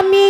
Kami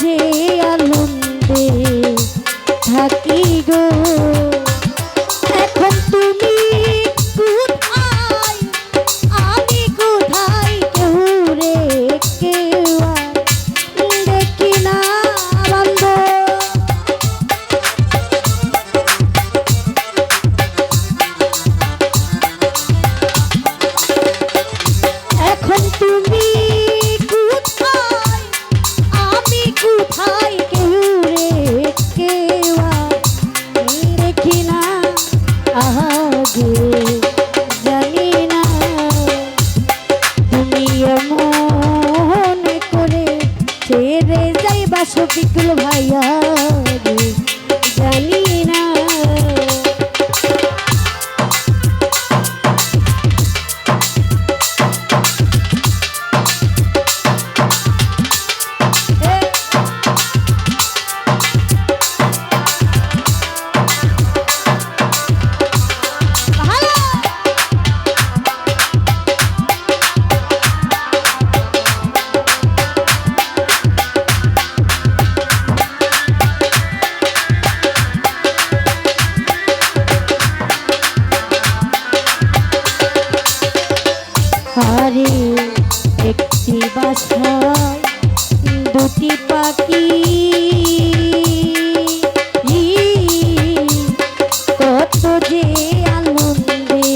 যে আনন্দে থাকি গো। আসো বিকুল ভাইয়া। আশ্রয় দুটি পাখি। কত যে আনন্দে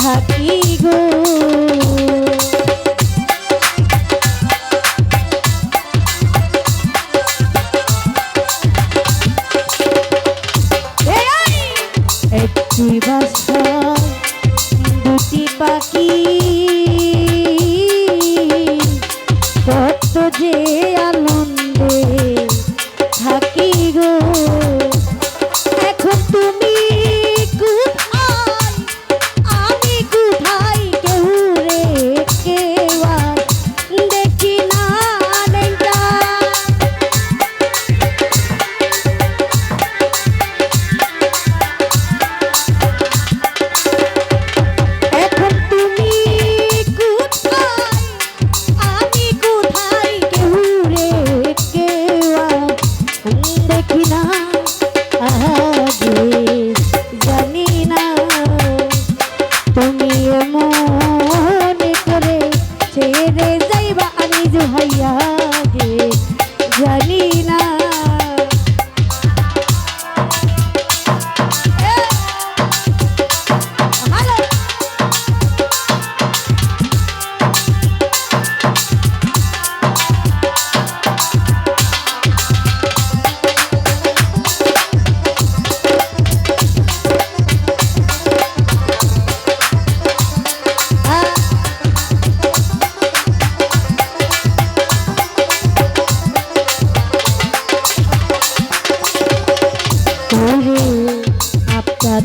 থাকি গো। কত যে আনন্দে থাকি গো।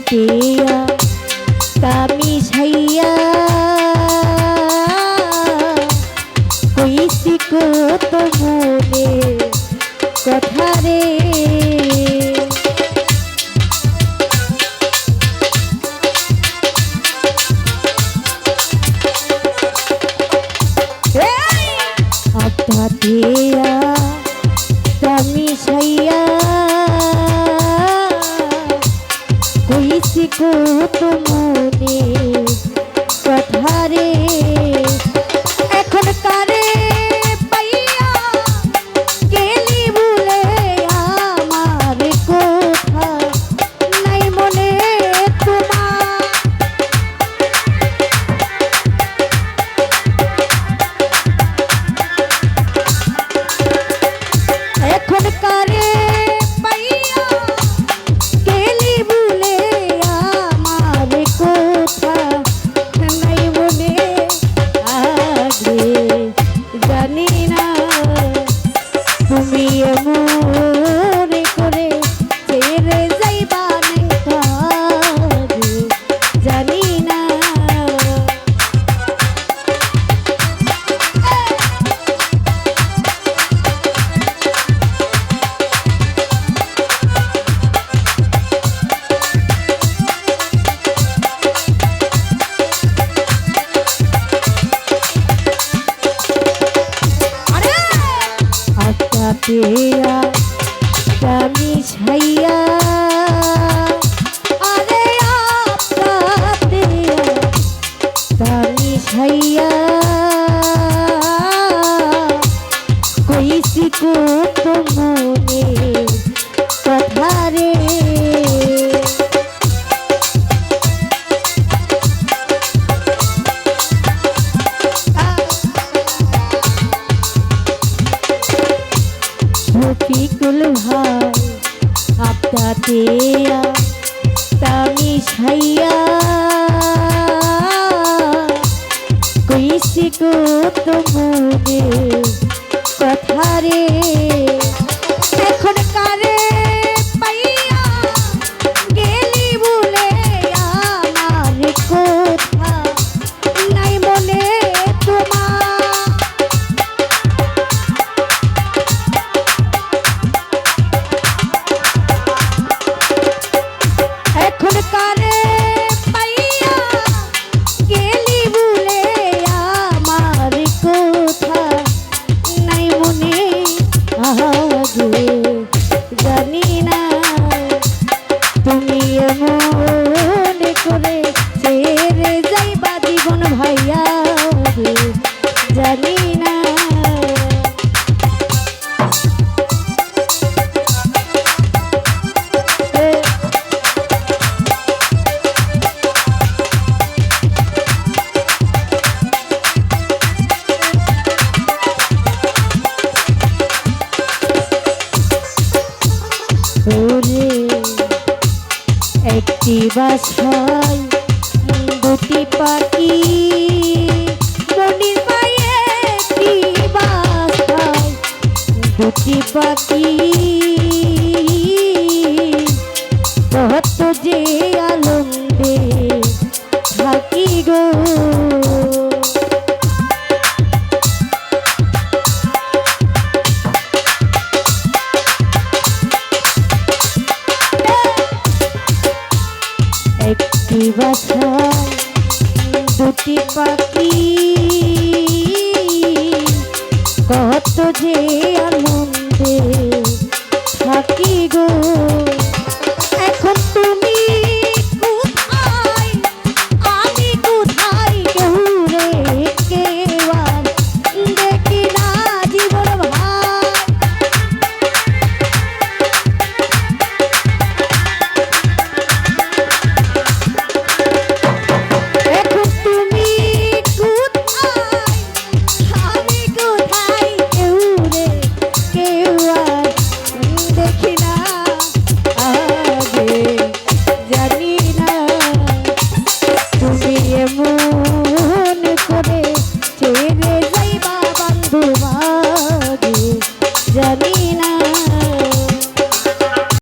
দিয়া তুমি এমন ভাইয়া কইছি কো মনে কথা রে। রফিকুল ভাই আপনাতে আমি সাইয়া কত মনে পাখি বাসায় গুটি পাখি মনির পায়ে কি বাসায় গুটি পাখি একটি বাছা দুটি পাখি। কত যে আনন্দে থাকি গো।